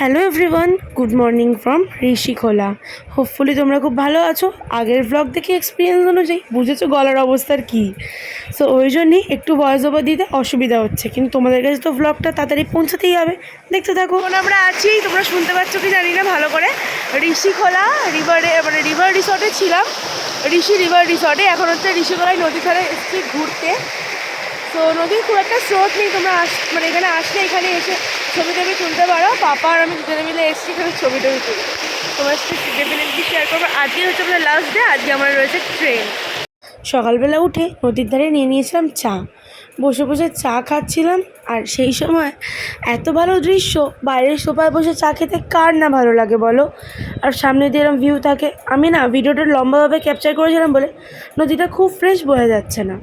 Hello everyone good morning from Rishikhola hopefully তোমরা খুব ভালো আছো। আগের ব্লগ দেখে এক্সপিরিয়েন্স অনুযায়ী বুঝেছ গলার অবস্থার কী। সো ওই জন্যই একটু ভয়েস ওভার দিতে অসুবিধা হচ্ছে। কিন্তু তোমাদের কাছে তো ব্লগটা তাড়াতাড়ি পৌঁছাতেই হবে। দেখতে থাকো। আমরা আছি, তোমরা শুনতে পাচ্ছ কি জানি না, ভালো করে। ঋষিখোলা রিভারে মানে রিভার রিসর্টে ছিলাম। ঋষি রিভার রিসর্টে এখন হচ্ছে ঋষিখোলায় নদী ধারে এসেছি ঘুরতে। তো নদীর খুব একটা স্রোত নেই, তোমরা আস মানে এখানে আসলে এখানে এসে ছবি টবি তুলতে পারো। পাপা আর আমি দুজনে মিলে এসেছি এখানে ছবি টবি তুলি তোমার সাথে ডেফিনেটলি শেয়ার করব। আজকে হচ্ছে আমাদের লাস্ট ডে আজকে আমার রয়েছে ট্রেন সকালবেলা উঠে নদীর ধারে নিয়ে নিয়েছিলাম চা। বসে বসে চা খাচ্ছিলাম, আর সেই সময় এত ভালো দৃশ্য, বাইরের সোফায় বসে চা খেতে কার না ভালো লাগে বলো? আর সামনে দিয়ে এরকম ভিউ থাকে, আমি না ভিডিওটা লম্বাভাবে ক্যাপচার করেছিলাম বলে নদীটা খুব ফ্রেশ বোঝা যাচ্ছে না।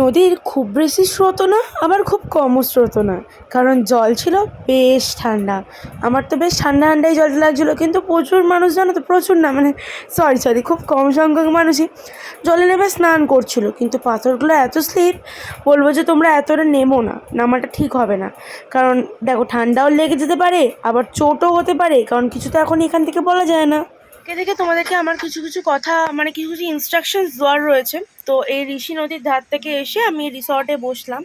নদীর খুব বেশি স্রোত না, আবার খুব কমও স্রোত না। কারণ জল ছিল বেশ ঠান্ডা। আমার তো বেশ ঠান্ডা ঠান্ডাই জলটা লাগছিল, কিন্তু প্রচুর মানুষ, জানো তো, প্রচুর না মানে সরি সরি খুব কম সংখ্যক মানুষই জলে নেমে স্নান করছিল। কিন্তু পাথরগুলো এত স্লিপ বলব যে তোমরা এতটা নেমো না, নামাটা ঠিক হবে না। কারণ দেখো, ঠান্ডাও লেগে যেতে পারে, আবার চোটও হতে পারে, কারণ কিছু তো এখন এখান থেকে বলা যায় না। কে দেখে তোমাদেরকে আমার কিছু কিছু কথা মানে কিছু কিছু ইনস্ট্রাকশনস দেওয়ার রয়েছে। তো এই ঋষি নদীর ধার থেকে এসে আমি রিসর্টে বসলাম।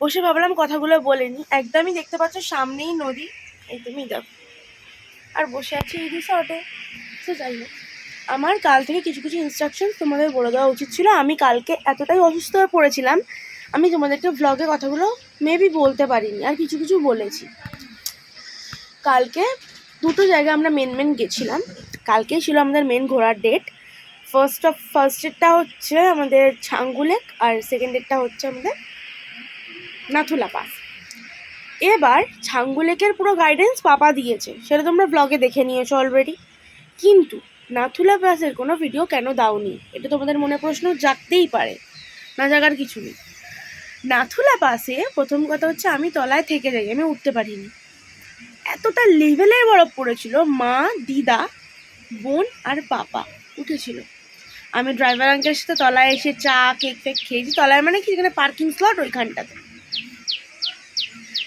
বসে ভাবলাম কথাগুলো বলে নিই। একদমই দেখতে পাচ্ছ সামনেই নদী। একদমই দেখো। আর বসে আছি এই রিসর্টে তো যাই হোক, আমার কাল থেকে কিছু কিছু ইনস্ট্রাকশন তোমাদের বলে দেওয়া উচিত ছিল। আমি কালকে এতটাই অসুস্থ হয়ে পড়েছিলাম, আমি তোমাদেরকে ব্লগে কথাগুলো মেবি বলতে পারিনি, আর কিছু কিছু বলেছি। কালকে দুটো জায়গায় আমরা মেন মেন গেছিলাম। কালকেই ছিল আমাদের মেন ঘোরার ডেট ফার্স্ট অফ ফার্স্ট ডেটটা হচ্ছে আমাদের ছাঙ্গুলেক আর সেকেন্ড ডেটটা হচ্ছে আমাদের নাথুলা পাস। এবার ছাঙ্গুলেকের পুরো গাইডেন্স পাপা দিয়েছে। সেটা তোমরা ব্লগে দেখে নিয়েছো অলরেডি কিন্তু নাথুলা পাসের কোনো ভিডিও কেন দাওনি? এটা তোমাদের মনে প্রশ্ন জাগতেই পারে। না জাগার কিছু নেই। নাথুলা পাসে প্রথম কথা হচ্ছে আমি তলায় থেকে যাই, আমি উঠতে পারিনি। এতটা লেভেলের বরফ পড়েছিল মা, দিদা বোন আর পাপা উঠেছিল। আমি ড্রাইভার আঙ্কেলের সাথে তলায় এসে চা কেক ফেক খেয়েছি। তলায় মানে কি? যেখানে পার্কিং স্লট ওইখানটাতে।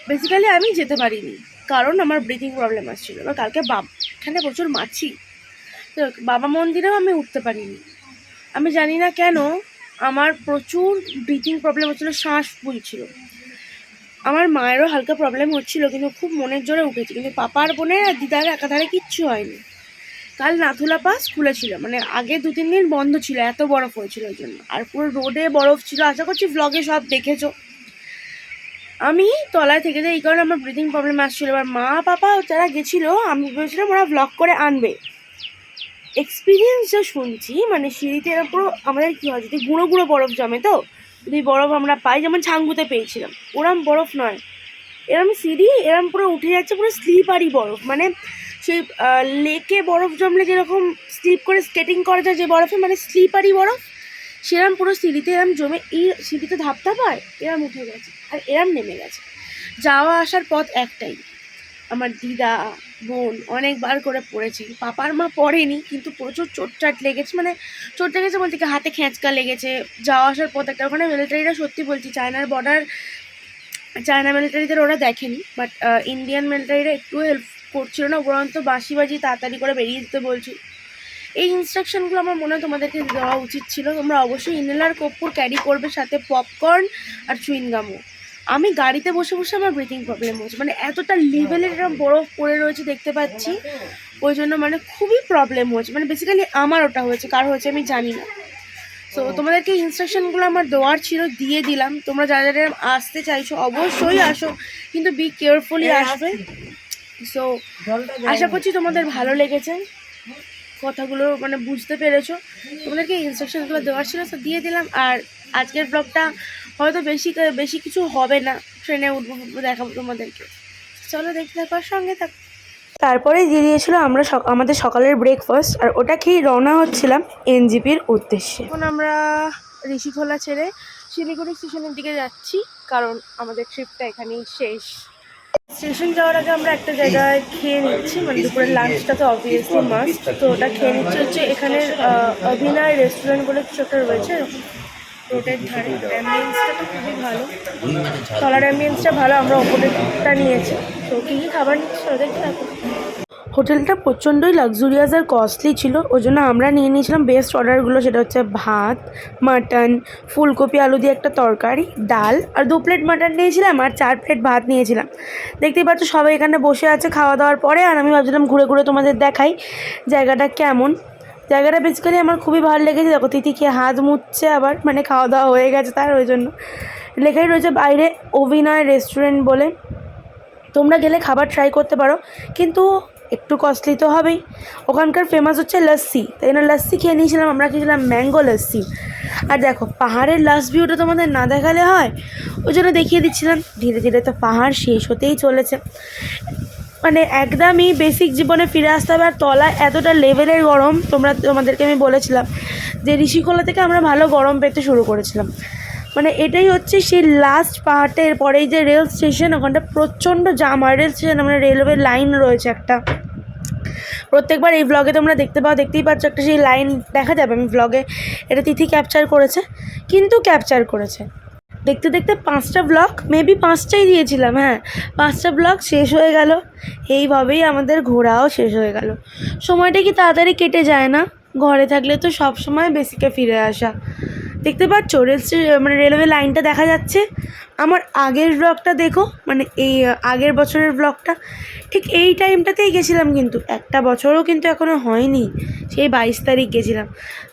বেসিক্যালি আমি যেতে পারিনি, কারণ আমার ব্রিথিং প্রবলেম আসছিল। এবার কালকে বাব এখানে প্রচুর মাছি। তো বাবা মন্দিরেও আমি উঠতে পারিনি। আমি জানি না কেন আমার প্রচুর ব্রিথিং প্রবলেম হচ্ছিল, শ্বাস ফুলছিল। আমার মায়েরও হালকা প্রবলেম হচ্ছিল, কিন্তু খুব মনের জোরে উঠেছি। কিন্তু পাপার বোনের আর দিদার একাধারে কিচ্ছু হয়নি। কাল নাথুলা পাস খুলেছিল মানে আগে দু তিন দিন বন্ধ ছিল, এত বরফ হয়েছিল ওই জন্য। আর পুরো রোডে বরফ ছিল, আশা করছি ব্লগে সব দেখেছ। আমি তলায় থেকে যাই এই কারণে আমার ব্রিদিং প্রবলেম আসছিল, এবার মা পাপা যারা গেছিল, আমি ভেবেছিলাম ওরা ব্লগ করে আনবে। এক্সপিরিয়েন্স যা শুনছি মানে সিঁড়িতে পুরো আমাদের কী হয়, যদি গুঁড়ো গুঁড়ো বরফ জমে তো, যদি বরফ আমরা পাই, যেমন ছাঙ্গুতে পেয়েছিলাম, ওরম বরফ নয়। এরম সিঁড়ি, এরম পুরো উঠে যাচ্ছে, পুরো স্লিপারি বরফ মানে সেই লেকে বরফ জমলে যেরকম স্লিপ করে স্কেটিং করা যায়, যে বরফে মানে স্লিপারি বরফ, সেরম পুরো সিঁড়িতে এরম জমে, এই সিঁড়িতে ধাপটা পায়, এরম উঠে গেছে, আর এরম নেমে গেছে। যাওয়া আসার পথ একটাই, আমার দিদা, বোন অনেকবার করে পড়েছি। পাপার মা পড়েনি, কিন্তু প্রচুর চোটচাট লেগেছে মানে চোট লেগেছে বলতে কি, হাতে খেঁচকা লেগেছে। যাওয়া আসার পথ একটা, ওখানে মিলিটারিরা সত্যি বলছি, চায়নার বর্ডার চায়না মিলিটারিদের ওরা দেখেনি বাট ইন্ডিয়ান মিলিটারিরা একটু হেল্প করছিল না উপরন্ত বাঁশি বাজি তাড়াতাড়ি করে বেরিয়ে যেতে বলছি। এই ইনস্ট্রাকশনগুলো আমার মনে হয় তোমাদেরকে দেওয়া উচিত ছিল। তোমরা অবশ্যই ইনহেলার কর্পূর ক্যারি করবে সাথে পপকর্ন আর চুইনগামও আমি গাড়িতে বসে বসে আমার ব্রিথিং প্রবলেম হচ্ছে। মানে এতটা লেভেলের এরকম বরফ পড়ে রয়েছে দেখতে পাচ্ছি। ওই জন্য মানে খুবই প্রবলেম হচ্ছে। মানে বেসিক্যালি আমার ওটা হয়েছে কার হয়েছে আমি জানি না। তো তোমাদেরকে ইনস্ট্রাকশনগুলো আমার দেওয়ার ছিল দিয়ে দিলাম। তোমরা যারা যারা আসতে চাইছো অবশ্যই আসো। কিন্তু বি কেয়ারফুলি আসবে। সো আশা করছি তোমাদের ভালো লেগেছে। কথাগুলো মানে বুঝতে পেরেছ। তোমাদেরকে ইনস্ট্রাকশনগুলো দেওয়ার ছিল তো দিয়ে দিলাম। আর আজকের ব্লগটা হয়তো বেশি বেশি কিছু হবে না। ট্রেনে উঠবো দেখাবো তোমাদেরকে। চলো দেখতে থাকো সঙ্গে থাকো। তারপরে দিয়ে দিয়েছিল আমরা আমাদের সকালের ব্রেকফাস্ট আর ওটা খেয়েই রওনা হচ্ছিলাম এনজিপির উদ্দেশ্যে। এখন আমরা ঋষিখোলা ছেড়ে শিলিগুড়ি স্টেশনের দিকে যাচ্ছি কারণ আমাদের ট্রিপটা এখানেই শেষ। স্টেশন যাওয়ার আগে আমরা একটা জায়গায় খেয়ে নিচ্ছি মানে দুপুরের লাঞ্চটা তো অবভিয়াসলি মাস্ট তো ওটা খেয়ে নিচ্ছি। হচ্ছে এখানে অভিনয় রেস্টুরেন্ট বলে কিছু একটা রয়েছে রোডের ধারে অ্যাম্বিয়েন্সটা তো খুবই ভালো। তলার অ্যাম্বিয়েন্সটা ভালো, আমরা ওপরেরটা নিয়েছি। তো কী খাবার নিচ্ছি? ওদের হোটেলটা প্রচণ্ডই লাক্সুরিয়াস আর কস্টলি ছিল ওই জন্য আমরা নিয়ে নিয়েছিলাম বেস্ট অর্ডারগুলো সেটা হচ্ছে ভাত মাটন ফুলকপি, আলু দিয়ে একটা তরকারি, ডাল, আর দু প্লেট মাটন নিয়েছিলাম আর চার প্লেট ভাত নিয়েছিলাম। দেখতেই পাচ্ছ সবাই এখানে বসে আছে খাওয়া দাওয়ার পরে, আর আমি ভাবছিলাম ঘুরে ঘুরে তোমাদের দেখাই জায়গাটা কেমন। জায়গাটা বেসিক্যালি আমার খুবই ভালো লেগেছে, দেখো তিথি খেয়ে হাত মুছছে আবার মানে খাওয়া দাওয়া হয়ে গেছে তার ওই জন্য। লেখাই রয়েছে বাইরে অভিনয় রেস্টুরেন্ট বলে। তোমরা গেলে খাবার ট্রাই করতে পারো, কিন্তু একটু কস্টলি তো হবেই। ওখানকার ফেমাস হচ্ছে লস্যি। তাই না লস্যি খেয়ে নিয়েছিলাম, আমরা খেয়েছিলাম ম্যাঙ্গো লস্যি। আর দেখো, পাহাড়ের লাস্ট ভিউটা তোমাদের না দেখালে হয়, ওই জন্য দেখিয়ে দিচ্ছিলাম। ধীরে ধীরে তো পাহাড় শেষ হতেই চলেছে। মানে একদমই বেসিক জীবনে ফিরে আসতে হবে, আর তলায় এতটা লেভেলের গরম তোমরা, তোমাদেরকে আমি বলেছিলাম যে ঋষিকোলা থেকে আমরা ভালো গরম পেতে শুরু করেছিলাম। মানে এটাই হচ্ছে সেই লাস্ট পাহাড়টা এরপরেই যে রেল স্টেশন ওখানটা প্রচণ্ড জাম হয়। রেল স্টেশন মানে রেলওয়ে লাইন রয়েছে একটা। প্রত্যেকবার এই ব্লগে তোমরা দেখতে পাও, দেখতেই পাচ্ছ একটা সেই লাইন দেখা যাবে। আমি ব্লগে এটা তিথি ক্যাপচার করেছে, কিন্তু ক্যাপচার করেছে। দেখতে দেখতে পাঁচটা ব্লগ মেবি পাঁচটাই দিয়েছিলাম হ্যাঁ। পাঁচটা ব্লগ শেষ হয়ে গেল। এইভাবেই আমাদের ঘোরাও শেষ হয়ে গেল। সময়টা কি তাড়াতাড়ি কেটে যায় না? ঘরে থাকলে তো সব সময় বেসিকে ফিরে আসা। দেখতে পাচ্ছ রেল মানে রেলওয়ে লাইনটা দেখা যাচ্ছে। আমার আগের ব্লগটা দেখো মানে এই আগের বছরের ব্লগটা ঠিক এই টাইমটাতেই গেছিলাম কিন্তু একটা বছরও কিন্তু এখনও হয়নি সেই বাইশ তারিখ গেছিলাম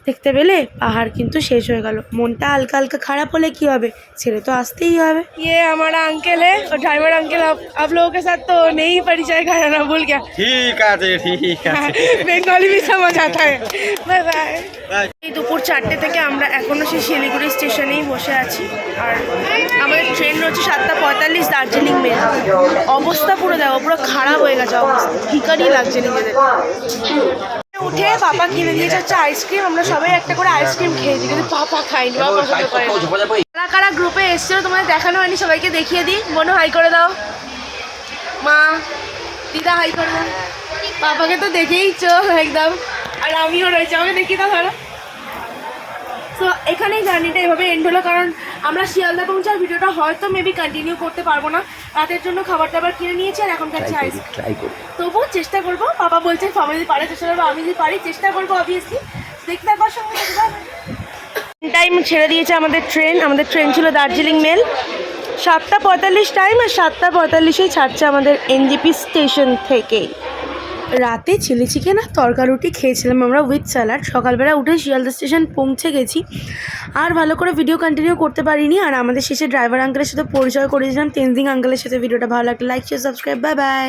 দেখতে পেলে পাহাড় কিন্তু শেষ হয়ে গেল মনটা হালকা হালকা খারাপ হলে কি হবে ছেড়ে তো আসতেই হবে ये हमारा अंकल है और ड्राइवर अंकल आप आप लोगों के साथ तो नहीं परिचय कराना भूल गया ঠিক আছে ঠিক আছে বেঙ্গলি भी समझ आता है बाय बाय Bye. এই দুপুর চারটে থেকে আমরা এখনও সেই শিলিগুড়ি স্টেশনেই বসে আছি আর আমাদের ট্রেন রয়েছে সাতটা পঁয়তাল্লিশ দার্জিলিং মেল অবস্থা পুরো দেখো পুরো খারাপ হয়ে গেছে অবস্থা। ঠিকানি লাগছে নিজেদের। উঠে পাপা কিনে দিয়েছে হচ্ছে আইসক্রিম আমরা সবাই একটা করে আইসক্রিম খেয়েছি কিন্তু পাপা খাইনি পছন্দ করে কারা কারা গ্রুপে এসেছিল তোমাদের দেখানো হয়নি? সবাইকে দেখিয়ে দিই। মনে হাই করে দাও। মা দিদা হাই করে দাও। পাপাকে তো দেখেই চো একদম। আর আমিও রয়েছে। আমাকে দেখি দাও ধরো। তো এখানেই জার্নিটা এভাবে এন্ড হলো কারণ আমরা শিয়ালদা পৌঁছার ভিডিওটা হয়তো মেবি কন্টিনিউ করতে পারব না। রাতের জন্য খাবার দাবার কিনে নিয়েছি আর এখন খাচ্ছি করি তবুও চেষ্টা করব বাবা বলছে যদি পারে চেষ্টা করব আমি যদি পারি চেষ্টা করব অবভিয়াসলি দেখতে একবার সঙ্গে টাইম ছেড়ে দিয়েছে আমাদের ট্রেন আমাদের ট্রেন ছিল দার্জিলিং মেল। সাতটা পঁয়তাল্লিশ টাইম আর সাতটা পঁয়তাল্লিশেই ছাড়ছে আমাদের এনজিপি স্টেশন থেকে। রাতে চিলি চিকেন আর তরকা রুটি খেয়েছিলাম আমরা উইথ স্যালাড সকালবেলা উঠে শিয়ালদা স্টেশন পৌঁছে গেছি। আর ভালো করে ভিডিও কন্টিনিউ করতে পারিনি। আর আমাদের শেষে ড্রাইভার আঙ্কেলের সাথে পরিচয় করেছিলাম তেনজিং আঙ্কেলের সাথে। ভিডিওটা ভালো লাগলে like share subscribe bye bye